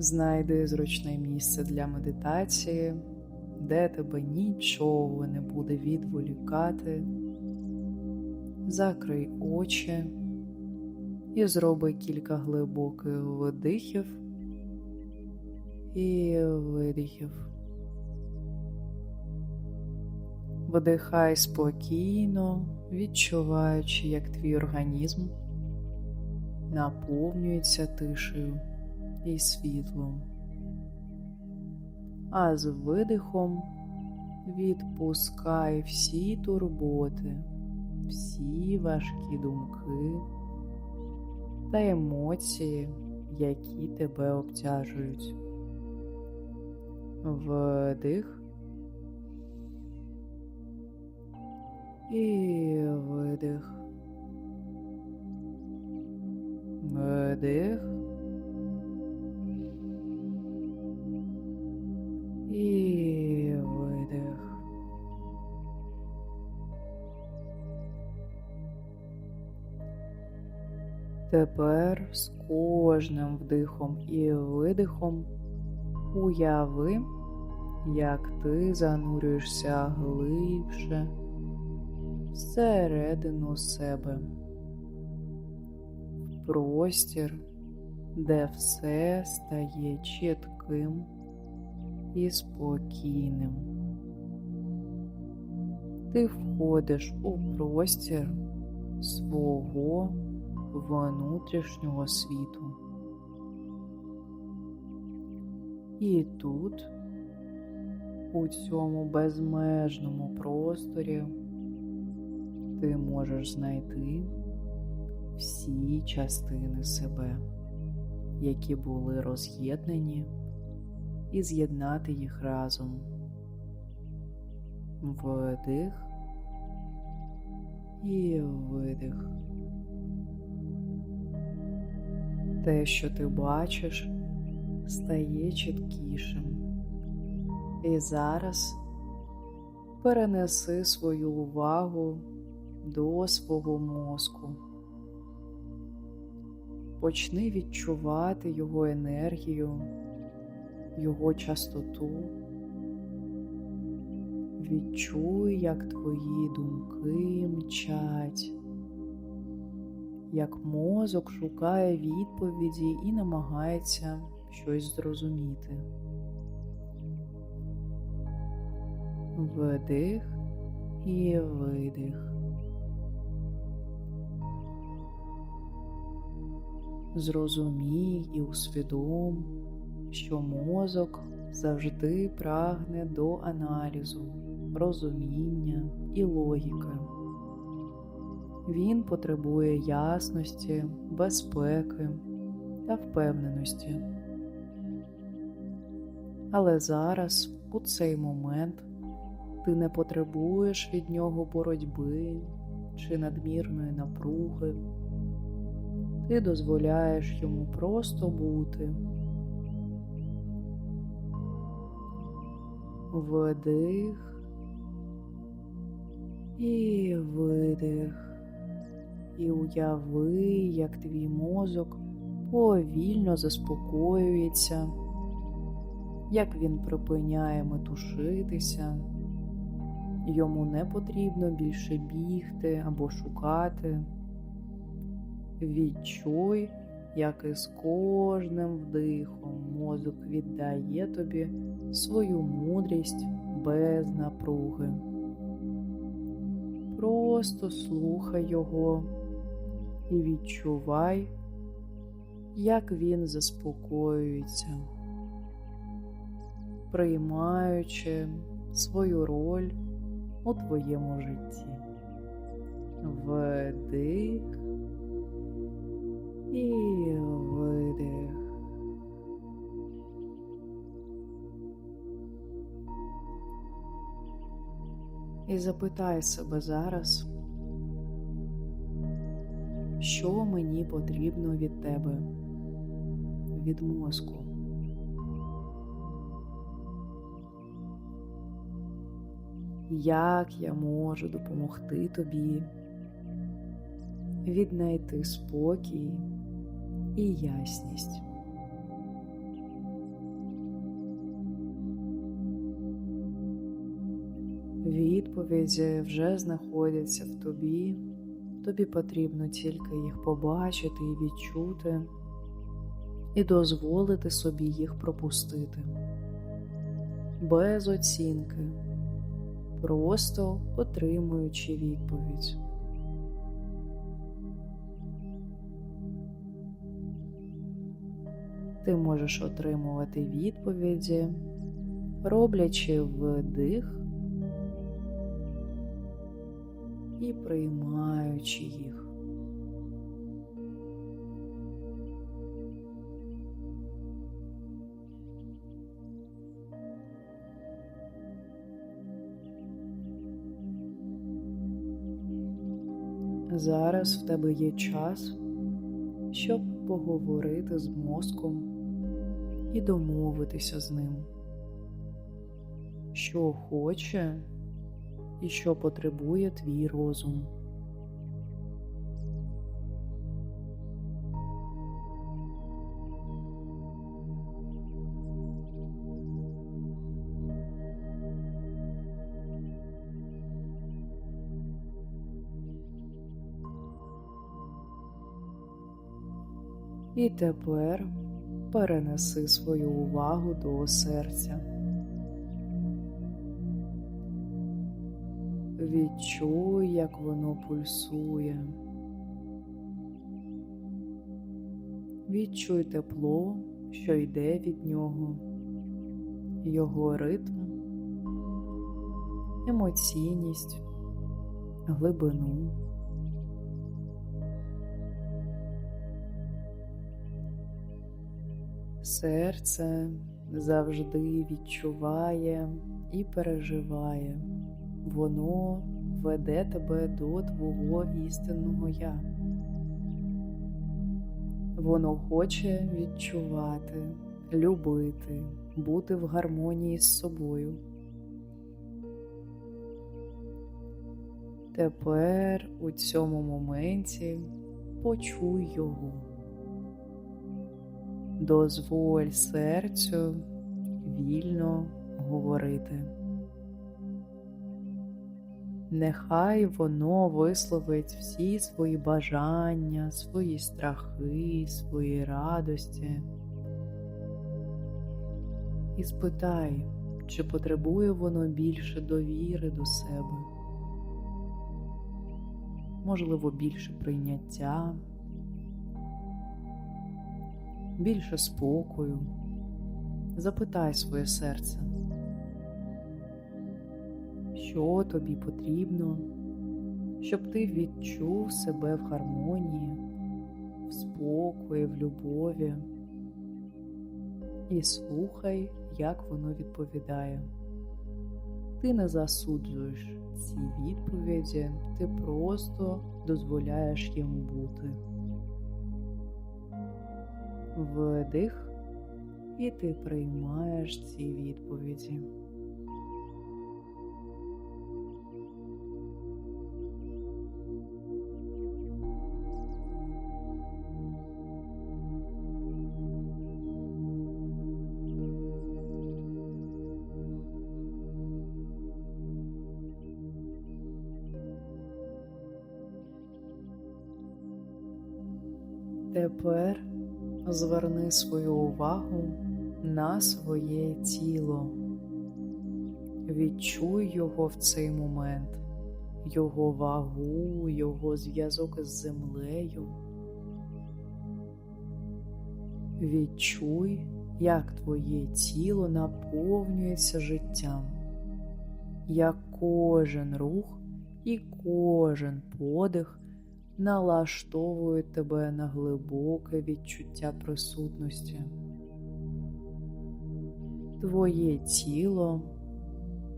Знайди зручне місце для медитації, де тебе нічого не буде відволікати. Закрий очі і зроби кілька глибоких вдихів і видихів. Вдихай спокійно, відчуваючи, як твій організм наповнюється тишею і світлом, а з видихом відпускай всі турботи, всі важкі думки та емоції, які тебе обтяжують. Вдих і видих. Вдих. Тепер з кожним вдихом і видихом уяви, як ти занурюєшся глибше всередину себе, в простір, де все стає чітким і спокійним. Ти входиш у простір свого внутрішнього світу. І тут, у цьому безмежному просторі, ти можеш знайти всі частини себе, які були роз'єднані, і з'єднати їх разом. Вдих і видих. Те, що ти бачиш, стає чіткішим. І зараз перенеси свою увагу до свого мозку. Почни відчувати його енергію, його частоту. Відчуй, як твої думки мчать, як мозок шукає відповіді і намагається щось зрозуміти. Вдих і видих. Зрозумій і усвідом, що мозок завжди прагне до аналізу, розуміння і логіки. Він потребує ясності, безпеки та впевненості. Але зараз, у цей момент, ти не потребуєш від нього боротьби чи надмірної напруги. Ти дозволяєш йому просто бути. Вдих і видих. І уяви, як твій мозок повільно заспокоюється, як він припиняє метушитися, йому не потрібно більше бігти або шукати. Відчуй, як із кожним вдихом мозок віддає тобі свою мудрість без напруги. Просто слухай його і відчувай, як він заспокоюється, приймаючи свою роль у твоєму житті. Вдих і видих. І запитай себе зараз, що мені потрібно від тебе, від мозку. Як я можу допомогти тобі віднайти спокій і ясність? Відповіді вже знаходяться в тобі тобі потрібно тільки їх побачити і відчути, і дозволити собі їх пропустити без оцінки, просто отримуючи відповідь. Ти можеш отримувати відповіді, роблячи вдих і приймаючи їх. Зараз в тебе є час, щоб поговорити з мозком і домовитися з ним, що хоче і що потребує твій розум. І тепер перенеси свою увагу до серця. Відчуй, як воно пульсує. Відчуй тепло, що йде від нього, його ритм, емоційність, глибину. Серце завжди відчуває і переживає, воно веде тебе до твого істинного я. Воно хоче відчувати, любити, бути в гармонії з собою. Тепер у цьому моменті почуй його. Дозволь серцю вільно говорити. Нехай воно висловить всі свої бажання, свої страхи, свої радості. І спитай, чи потребує воно більше довіри до себе, можливо, більше прийняття більше спокою. Запитай своє серце, що тобі потрібно, щоб ти відчув себе в гармонії, в спокої, в любові. І слухай, як воно відповідає. Ти не засуджуєш ці відповіді, ти просто дозволяєш їм бути вдих, і ти приймаєш ці відповіді. Тепер зверни свою увагу на своє тіло, відчуй його в цей момент, його вагу, його зв'язок з землею. Відчуй, як твоє тіло наповнюється життям, як кожен рух і кожен подих налаштовують тебе на глибоке відчуття присутності. Твоє тіло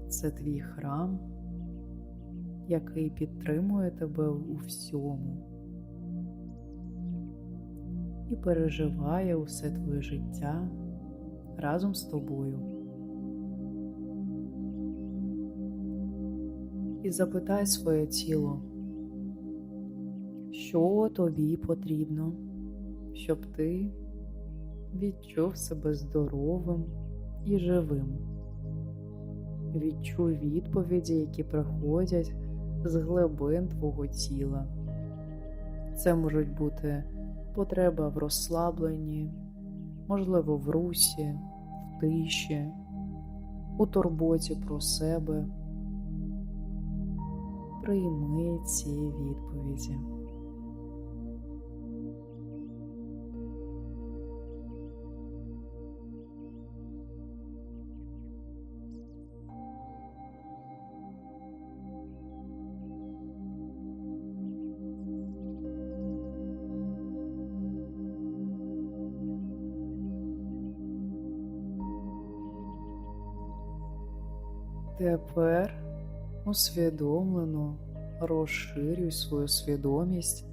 це твій храм, який підтримує тебе у всьому і переживає усе твоє життя разом з тобою. І запитай своє тіло що тобі потрібно, щоб ти відчув себе здоровим і живим. відчуй відповіді, які приходять з глибин твого тіла. Це можуть бути потреба в розслабленні, можливо, в русі, в тиші, у турботі про себе. Прийми ці відповіді. Тепер усвідомлено розширюй свою свідомість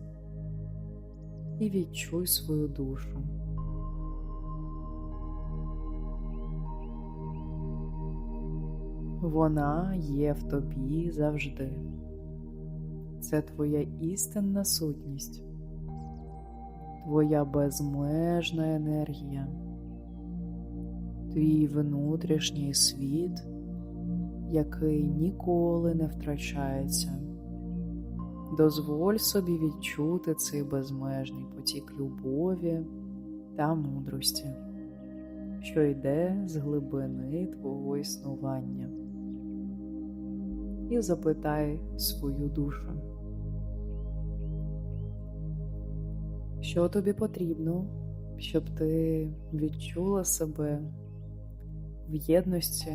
і відчуй свою душу. Вона є в тобі завжди. Це твоя істинна сутність, твоя безмежна енергія, твій внутрішній світ який ніколи не втрачається. Дозволь собі відчути цей безмежний потік любові та мудрості, що йде з глибини твого існування, і запитай свою душу, що тобі потрібно, щоб ти відчула себе в єдності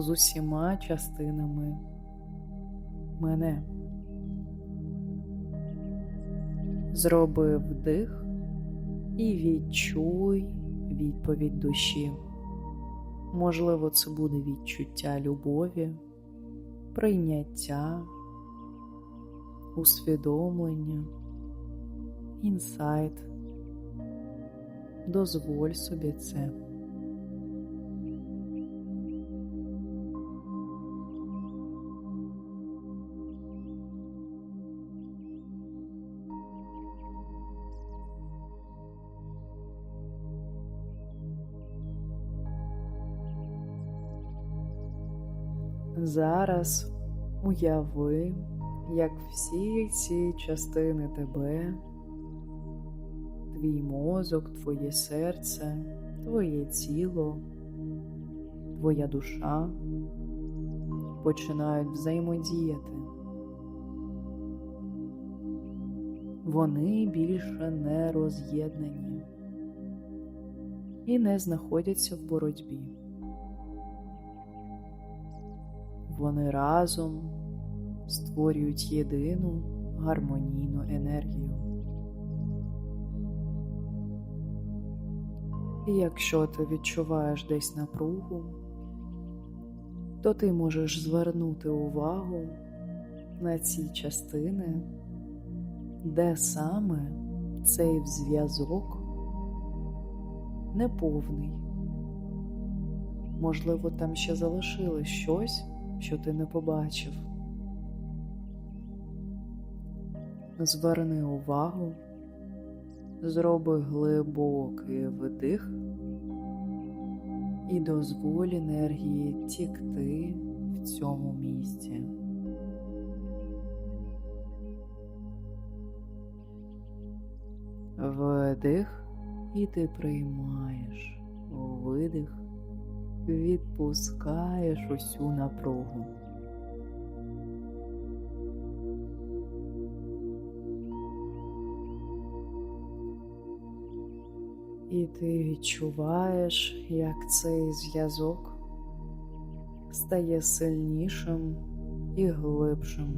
з усіма частинами мене. Зроби вдих і відчуй відповідь душі. Можливо, це буде відчуття любові, прийняття, усвідомлення, інсайт. Дозволь собі це. Зараз уяви, як всі ці частини тебе, твій мозок, твоє серце, твоє тіло, твоя душа починають взаємодіяти. Вони більше не роз'єднані і не знаходяться в боротьбі. Вони разом створюють єдину гармонійну енергію. І якщо ти відчуваєш десь напругу, то ти можеш звернути увагу на ці частини, де саме цей зв'язок неповний. Можливо, там ще залишилось щось що ти не побачив. Зверни увагу, зроби глибокий вдих і дозволь енергії тікти в цьому місці. Вдих і ти приймаєш видих відпускаєш усю напругу. І ти відчуваєш, як цей зв'язок стає сильнішим і глибшим.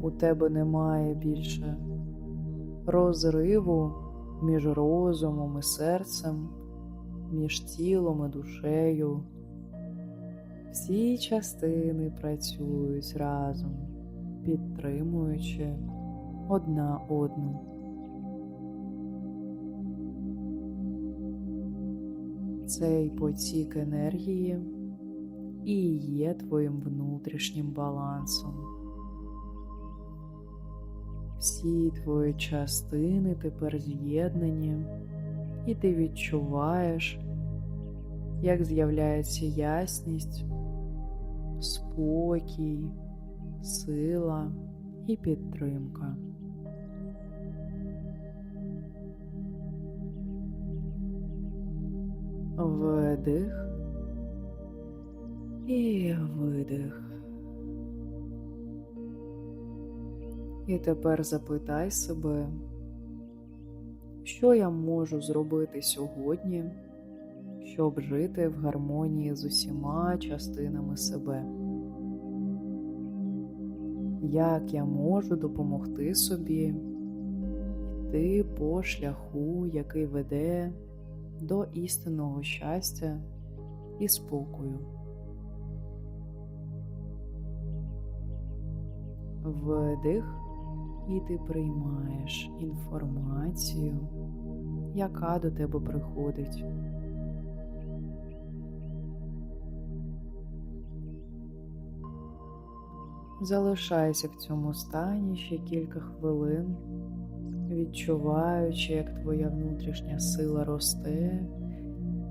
У тебе немає більше розриву між розумом і серцем між тілом і душею. Всі частини працюють разом, підтримуючи одна одну. Цей потік енергії і є твоїм внутрішнім балансом. Всі твої частини тепер з'єднані і ти відчуваєш, як з'являється ясність, спокій, сила і підтримка. Вдих і видих. І тепер запитай себе, що я можу зробити сьогодні, щоб жити в гармонії з усіма частинами себе. Як я можу допомогти собі йти по шляху, який веде до істинного щастя і спокою. Вдих, і ти приймаєш інформацію, яка до тебе приходить. Залишайся в цьому стані ще кілька хвилин, відчуваючи, як твоя внутрішня сила росте,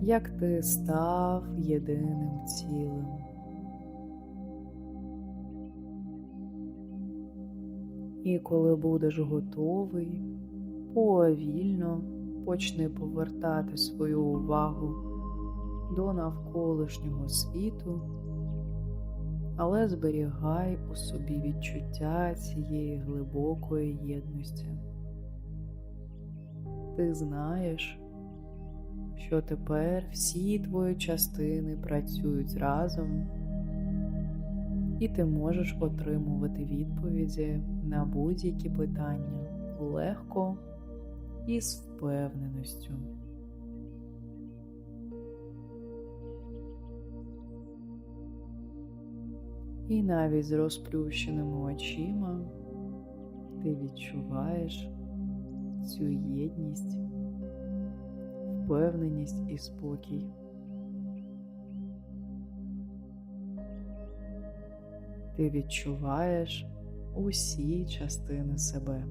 як ти став єдиним цілим. І коли будеш готовий, повільно почни повертати свою увагу до навколишнього світу, але зберігай у собі відчуття цієї глибокої єдності. Ти знаєш, що тепер всі твої частини працюють разом і ти можеш отримувати відповіді на будь-які питання легко і з впевненістю. І навіть з розплющеними очима ти відчуваєш цю єдність, впевненість і спокій. Ти відчуваєш усі частини себе.